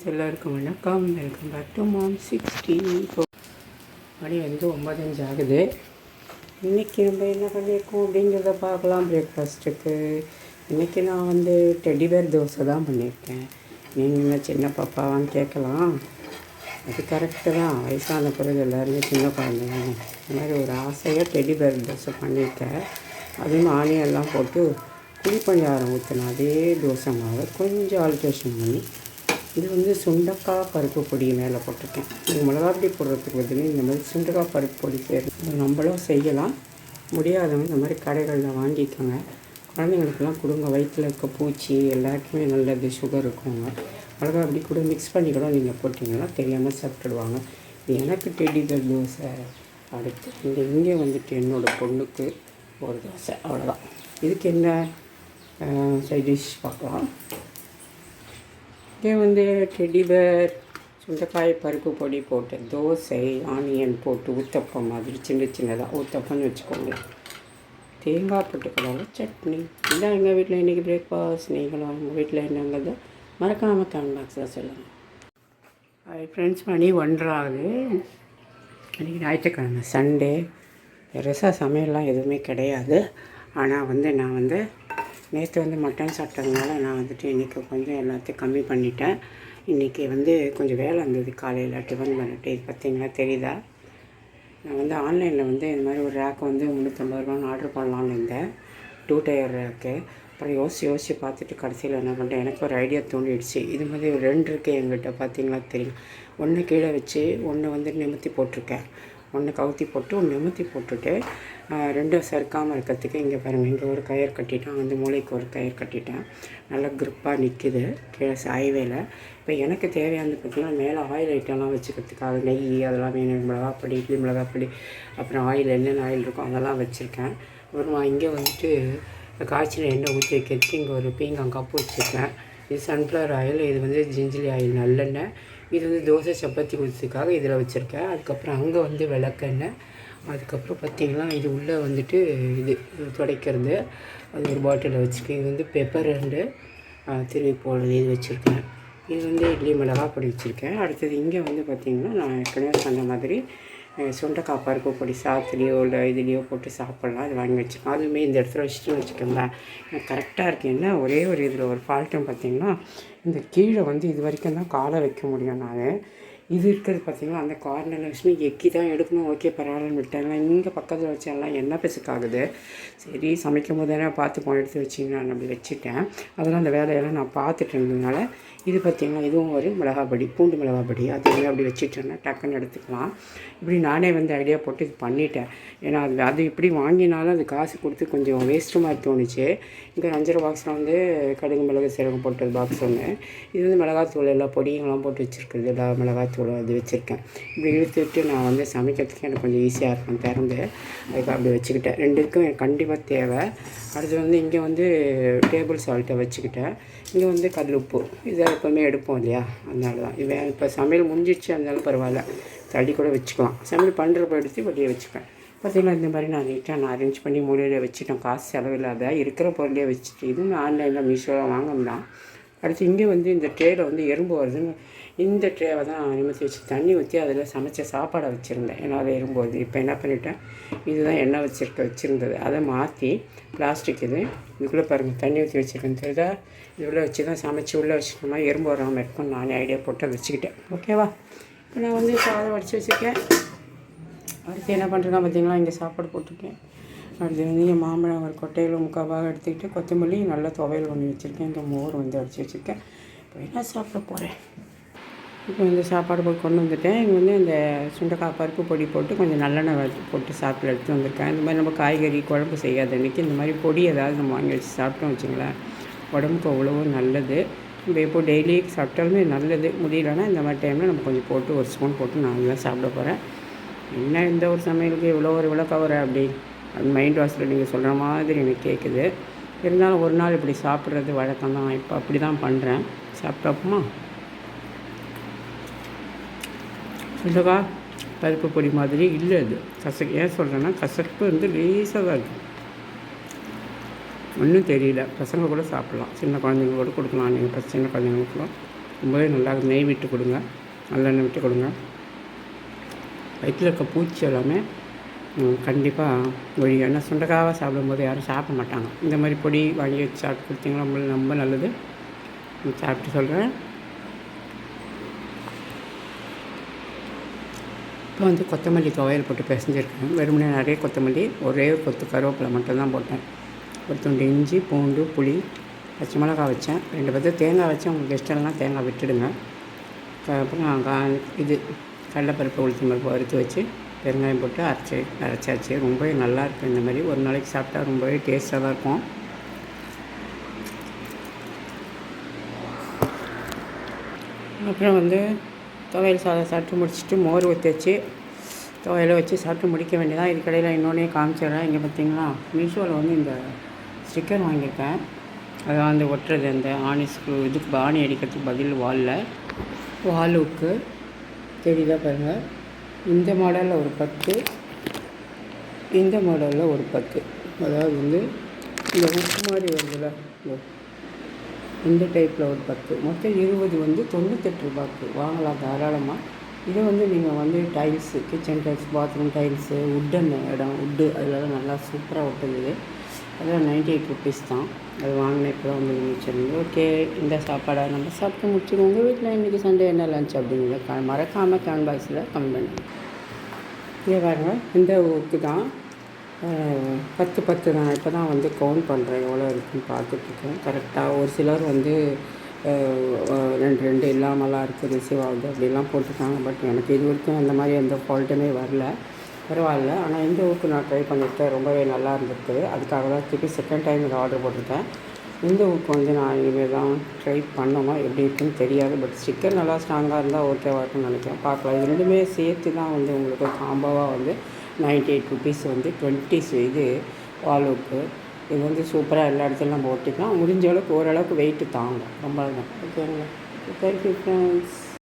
Friends எல்லாருக்கும் வணக்கம். Welcome back to mom sixty இப்போ மணி வந்து ஒம்பதஞ்சு ஆகுது. இன்றைக்கி நம்ம என்ன பண்ணியிருக்கோம் அப்படிங்கிறத பார்க்கலாம். பிரேக்ஃபாஸ்ட்டுக்கு இன்றைக்கி நான் வந்து டெடிபேர் தோசை தான் பண்ணியிருக்கேன் நீங்கள் என்ன சின்ன பாப்பாவான்னு கேட்கலாம். அது கரெக்டு தான். வயசான பிறகு எல்லாருமே சின்ன குழந்தைங்க. இந்த மாதிரி ஒரு ஆசையாக டெடிபேர் தோசை பண்ணியிருக்கேன் அதுவும் ஆனியெல்லாம் போட்டு குழிப்பணியாரம் ஊற்றின அதே தோசை மாவை. கொஞ்சம் ஆல்ட்ரேஷன் பண்ணி இது வந்து சுண்டக்காய் பருப்பு பொடி மேலே போட்டிருக்கேன். இது மிளகாப்பொடி போடுறதுக்கு பதில் இந்த மாதிரி சுண்டக்காய் பருப்பு பொடி செய்யறது நம்மளும் செய்யலாம். முடியாதவங்க இந்த மாதிரி கடைகளில் வாங்கிக்கோங்க. குழந்தைங்களுக்கெல்லாம் கொடுங்க. வயிற்றில் இருக்க பூச்சி எல்லாருக்குமே நல்லது சுகர் இருக்குங்க மிளகா அப்படி கூட மிக்ஸ் பண்ணி கூட நீங்கள் போட்டிங்கன்னா தெரியாமல் சாப்பிட்டுடுவாங்க. இது எனக்கு டெடிதல் தோசை. அடுத்து இந்த இங்கே வந்துட்டு என்னோடய பொண்ணுக்கு ஒரு தோசை. அவ்வளோதான் இதுக்கு என்ன சைட் டிஷ் பார்க்கலாம். இதே வந்து டெடிபர் சுண்டைக்காய் பருப்பு பொடி போட்டு தோசை ஆனியன் போட்டு ஊத்தப்பம் மாதிரி சின்ன சின்னதாக ஊத்தப்பம்னு வச்சுக்கோங்க. தேங்காய் பொட்டுக்கடலை சட்னி. இதான் எங்கள் வீட்டில் இன்றைக்கி பிரேக்ஃபாஸ்ட் நீங்களும் எங்கள் வீட்டில் என்னங்கிறத மறக்காமல் கமெண்ட் பாக்ஸில் சொல்லுங்கள் ஹாய் ஃப்ரெண்ட்ஸ் மணி ஒன்றரை ஆகுது இன்றைக்கி ஞாயிற்றுக்கிழமை சண்டே பெருசாக சமையல்லாம் எதுவுமே கிடையாது. ஆனால் வந்து நான் வந்து நேற்று வந்து மட்டன் சாப்பிட்டதுனால நான் வந்துட்டு இன்றைக்கி கொஞ்சம் எல்லாத்தையும் கம்மி பண்ணிட்டேன். இன்றைக்கி வந்து கொஞ்சம் வேலை இருந்தது. காலையில் டிஃபன் பண்ணிட்டு. இது பார்த்தீங்களா தெரியுதா? நான் வந்து ஆன்லைனில் வந்து இந்த மாதிரி ஒரு ரேக் வந்து முந்நூற்றம்பது ரூபான்னு ஆர்டர் பண்ணலான்னு இருந்தேன். டூ டயர் ரேக்கு அப்புறம் யோசிச்சு யோசிச்சு பார்த்துட்டு கடைசியில் என்ன பண்ணிட்டேன்? எனக்கு ஒரு ஐடியா தோண்டிடுச்சு இது மாதிரி ஒரு ரெண்டு இருக்குது எங்கிட்ட பார்த்தீங்களா தெரியும். ஒன்று கீழே வச்சு ஒன்று வந்து நிமித்தி போட்டிருக்கேன். ஒன்று கவுத்தி போட்டு ஒன்று நிமித்தி போட்டுட்டு ரெண்டும் சறுக்காமல் இருக்கிறதுக்கு இங்கே பாருங்கள் இங்கே ஒரு கயிறு கட்டிட்டேன் அந்த மூளைக்கு ஒரு கயிறு கட்டிட்டேன். நல்லா grip-ஆ நிற்கிது கீழே சாய்வேல. இப்போ எனக்கு தேவையானது பார்த்திங்கன்னா மேலே ஆயில் ஐட்டம்லாம் வச்சுக்கிறதுக்காக நெய் அதெல்லாம் வேணும் மிளகாப்பொடி இட்லி மிளகாப்பொடி அப்புறம் ஆயில் என்னென்ன ஆயில் இருக்கோ அதெல்லாம் வச்சுருக்கேன். அப்புறமா இங்கே வந்துட்டு காய்ச்சியில் எண்ணெய் ஊற்றி வைக்கிறதுக்கு இங்கே ஒரு பீங்காங் கப்பு வச்சுருக்கேன். இது சன்ஃப்ளவர் ஆயில் இது வந்து ஜிஞ்சிலி ஆயில் நல்லெண்ணெய். இது வந்து தோசை சப்பாத்தி ஊற்றுறதுக்காக இதில் வச்சுருக்கேன். அதுக்கப்புறம் அங்கே வந்து விளக்கெண்ணெய். அதுக்கப்புறம் பார்த்திங்கன்னா இது உள்ளே வந்துட்டு இது துடைக்கிறது. அது ஒரு பாட்டிலில் வச்சுருக்கேன் இது வந்து பெப்பர் ரெண்டு திருவி போடுறது இது வச்சுருக்கேன். இது வந்து இட்லி மிளகா பொடி வச்சுருக்கேன். அடுத்தது இங்கே வந்து பார்த்திங்கன்னா நான் ஏற்கனவே சொன்ன மாதிரி சுண்டைக்காய் பருப்பு பொடி சாத்துலேயோ இல்லை இதுலேயோ போட்டு சாப்பிட்லாம். அது வாங்கி வச்சுருக்கேன் அதுவுமே இந்த இடத்துல வச்சுட்டு வச்சுக்கோங்களேன். கரெக்டாக இருக்குது என்ன ஒரே ஒரு இதில் ஒரு ஃபால்ட்டும் பார்த்திங்கன்னா இந்த கீழே வந்து இது வரைக்கும் தான் காலை வைக்க முடியும் நான். இது இருக்கிறது பார்த்தீங்கன்னா அந்த கார்னர் வச்சுமே எக்கி தான் எடுக்கணும். ஓகே பரவாயில்லன்னு விட்டேன் இங்கே பக்கத்தில் வச்செல்லாம் என்ன பிசுக்காகுது சரி சமைக்கும் போது தானே பார்த்து எடுத்து வச்சிங்கன்னா நான் அப்படி வச்சுட்டேன். அதெல்லாம் அந்த வேலையெல்லாம் நான் பார்த்துட்டு இருந்ததுனால இது பார்த்திங்கன்னா இதுவும் ஒரு மிளகாப்பொடி பூண்டு மிளகாப்பொடி அது அப்படி வச்சுட்டேன்னா டக்குன்னு எடுத்துக்கலாம். இப்படி நானே வந்து ஐடியா போட்டு இது பண்ணிட்டேன். ஏன்னா அது அது இப்படி வாங்கினாலும் அது காசு கொடுத்து கொஞ்சம் வேஸ்ட்டு மாதிரி தோணுச்சு. இங்கே அஞ்சரை பாக்ஸில் வந்து கடுகு மிளகு சீரகம் போட்டது பாக்ஸ் ஒன்று இது வந்து மிளகாத்தூள் எல்லாம் பொடியெல்லாம் போட்டு வச்சுருக்குது எல்லா மிளகாத்தூள். அது வச்சுருக்கேன். இப்படி இழுத்து விட்டு நான் வந்து சமைக்கிறதுக்கு எனக்கு கொஞ்சம் ஈஸியாக இருக்கும் திறந்து அதுக்கு அப்படி வச்சுக்கிட்டேன். ரெண்டுக்கும் எனக்கு கண்டிப்பாக தேவை. அடுத்து வந்து இங்கே வந்து டேபிள் சால்ட்டை வச்சுக்கிட்டேன். இங்கே வந்து கல் உப்பு. இதை எப்போவுமே எடுப்போம் இல்லையா? அதனால தான் இவன் இப்போ சமையல் முடிஞ்சிடுச்சு இருந்தாலும் பரவாயில்ல. தள்ளி கூட வச்சுக்கலாம். சமையல் பண்ணுறப்ப எடுத்து வெளியே வச்சுப்பேன். பார்த்திங்கன்னா இந்த மாதிரி நான் நீட்டாக நான் அரேஞ்ச் பண்ணி மூலையில் வச்சுட்டேன். காசு செலவில்லாத இருக்கிற பொருளே வச்சுட்டு இதுவும் நான் ஆன்லைனில் மீஷோவில் வாங்கினா அடுத்து இங்கே வந்து இந்த ட்ரேயில் வந்து எறும்பு வருதுன்னு இந்த ட்ரேவை தான் நிமித்தி வச்சு தண்ணி ஊற்றி அதில் சமைச்ச சாப்பாடை வச்சுருந்தேன். ஏன்னா அது எறும்பு வருது. இப்போ என்ன பண்ணிட்டேன்? இதுதான் எண்ணெய் வச்சுருக்க வச்சுருந்தது. அதை மாற்றி பிளாஸ்டிக் இது இதுக்குள்ளே பாருங்கள் தண்ணி ஊற்றி வச்சுருக்கேன். தெரியுதா? இது உள்ளே வச்சு தான் சமைச்சு உள்ளே வச்சுட்டோம்னா எறும்பு வராமல் இருக்கும். நானே ஐடியா போட்டு அதை வச்சுக்கிட்டேன். ஓகேவா இப்போ நான் வந்து சாதம் வடித்து வச்சுருக்கேன். அடுத்து என்ன பண்ணுறதுனா பார்த்தீங்கன்னா இங்கே சாப்பாடு போட்டிருக்கேன். அடுத்து வந்து இங்கே மாம்பழம் ஒரு கொட்டையில் முக்காவாக எடுத்துக்கிட்டு கொத்தமல்லி நல்லா துவையல் பண்ணி வச்சுருக்கேன். இங்கே மோர் வந்து அடித்து வச்சுருக்கேன். இப்போ என்ன சாப்பிட போகிறேன் இப்போ இந்த சாப்பாடு போய் கொண்டு வந்துட்டேன். இங்கே வந்து இந்த சுண்டைக்காய் பருப்பு பொடி போட்டு கொஞ்சம் நல்லெண்ணெய் போட்டு சாப்பிட்டு எடுத்து வந்திருக்கேன். இந்த மாதிரி நம்ம காய்கறி குழம்பு செய்யாத அன்றைக்கி இந்த மாதிரி பொடி ஏதாவது நம்ம வாங்கி வச்சு சாப்பிட்டோம் வச்சுங்களேன். உடம்புக்கு அவ்வளவோ நல்லது. நம்ம எப்போ டெய்லி சாப்பிட்டாலுமே நல்லது. முடியலன்னா இந்த மாதிரி டைமில் நம்ம கொஞ்சம் போட்டு ஒரு ஸ்பூன் போட்டு நான் தான் சாப்பிட போகிறேன் என்ன இந்த ஒரு சமையலுக்கு இவ்வளோ ஒரு இவ்வளோ கவரை அப்படி? மைண்ட் வாஷில் நீங்கள் சொல்கிற மாதிரி எனக்கு கேட்குது இருந்தாலும் ஒரு நாள் இப்படி சாப்பிட்றது வழக்கம் தான். இப்போ அப்படி தான் பண்ணுறேன் சாப்பிட்டப்பமா சுண்டக்கா பருப்பு பொடி மாதிரி இல்லை அது கசக்கு ஏன் சொல்கிறேன்னா கசப்பு வந்து லேசாக தான் இருக்குது ஒன்றும் தெரியல. பசங்க கூட சாப்பிட்லாம். சின்ன குழந்தைங்க கூட கொடுக்கலாம். நீங்கள் இப்போ சின்ன குழந்தைங்களுக்குலாம் ரொம்பவே நல்லா நெய் விட்டு கொடுங்க. நல்லெண்ணெய் விட்டு கொடுங்க. வயிற்றில் இருக்க பூச்சி எல்லாமே கண்டிப்பாக ஒழி ஏன்னா சுண்டக்காவை சாப்பிடும்போது யாரும் சாப்பிட மாட்டாங்க. இந்த மாதிரி பொடி வாங்கி வச்சு சாப்பிட்டு கொடுத்தீங்கன்னா ரொம்ப ரொம்ப நல்லது. சாப்பிட்டு சொல்கிறேன் இப்போ வந்து கொத்தமல்லி துவையல் போட்டு பிசைஞ்சிருக்கேன். வெறுமனே நிறைய கொத்தமல்லி ஒரே கொத்து கருவேப்பிலை மட்டும்தான் போட்டேன். ஒரு துண்டு இஞ்சி பூண்டு புளி பச்சை மிளகா வச்சேன். ரெண்டு பத்து தேங்காய் வச்சேன். உங்களுக்கு இஷ்டம்லாம் தேங்காய் விட்டுடுங்க. அப்புறம் கா இது கடலைப்பருப்பு உளுத்தம் பருப்பு வறுத்து வச்சு பெருங்காயம் போட்டு அரைச்சி அரைச்சாச்சு. ரொம்பவே நல்லாயிருக்கும் இந்த மாதிரி. ஒரு நாளைக்கு சாப்பிட்டா ரொம்பவே டேஸ்ட்டாக தான் இருக்கும். அப்புறம் வந்து துவையல் சாதம் சாப்பிட்டு முடிச்சுட்டு மோர் ஊற்றி துவையலை வச்சு சாப்பிட்டு முடிக்க வேண்டியதான் இது கடையில் இன்னொன்னே காமிச்சிடுறேன். இங்கே பார்த்தீங்களா மீஷோவில் வந்து இந்த ஸ்டிக்கர் வாங்கியிருக்கேன். அதை வந்து ஒட்டுறது அந்த ஆணி ஸ்க்ரூ இதுக்கு ஆணி அடிக்கிறதுக்கு பதில் வாலில். வாலுக்கு. தெரியுதா பாருங்கள் இந்த மாடலில் ஒரு பத்து இந்த மாடலில் ஒரு பத்து அதாவது வந்து இந்த உப்பு மாதிரி வருதுல இந்த டைப்பில் ஒரு பத்து மொத்தம் இருபது வந்து தொண்ணூத்தெட்டு ரூபாய்க்கு வாங்கலாம் தாராளமாக இதை வந்து நீங்கள் வந்து tiles kitchen tiles bathroom tiles wooden இடம் உட்டு அதிலலாம் நல்லா சூப்பராக ஒட்டுது அதெல்லாம் நைன்டி எயிட் ருபீஸ் தான். அது வாங்கினேன் இப்போ தான் வந்து முடிச்சிருந்து ஓகே இந்த சாப்பாடை நம்ம சாப்பிட்டு முடிச்சிடுவோம் உங்கள் வீட்டில் இன்றைக்கி சண்டே என்ன லஞ்ச் அப்படிங்கிறத மறக்காமல் கேன் பாக்ஸில் கமெண்ட் பண்ணுங்க. இங்கே பாருங்க இந்த ஊருக்கு தான் பத்து பத்து நான் இப்போ தான் வந்து கவுண்ட் பண்ணுறேன் எவ்வளோ இருக்குன்னு பார்த்துட்ருக்கேன் கரெக்டாக ஒரு சிலர் வந்து ரெண்டு ரெண்டு இல்லாமலாம் இருக்குது ரிசீவ் ஆகுது அப்படிலாம் போட்டிருக்காங்க. பட் எனக்கு இது வரைக்கும் அந்த மாதிரி எந்த ஃபால்ட்டுமே வரல. பரவாயில்ல. ஆனால் இந்த ஊக்கு நான் ட்ரை பண்ணியிருக்கேன்? ரொம்பவே நல்லா இருந்திருக்கு. அதுக்காக தான் திருப்பி செகண்ட் டைம் இதை ஆர்டர் போட்டிருக்கேன். இந்த ஊக்கு வந்து நான் இனிமேல் தான் ட்ரை பண்ணணும்? எப்படி இருக்குன்னு தெரியாது. பட் ஸ்டிக்கர் நல்லா ஸ்ட்ராங்காக இருந்தால் ஓகேவா இருக்கும்னு நினைக்கிறேன். பார்க்கலாம். இது ரெண்டுமே சேர்த்து தான் வந்து உங்களுக்கு காம்போவாக வந்து நைன்டி எயிட் ருபீஸ் வந்து டுவெண்ட்டிஸ் இது வாலுக்கு இது வந்து சூப்பராக எல்லா இடத்துலையும் நம்ம ஓட்டிக்கலாம் முடிஞ்ச அளவுக்கு ஓரளவுக்கு வெயிட்டு தாங்கும் ரொம்ப ஓகேங்களா தேங்க்யூ ஃப்ரெண்ட்ஸ்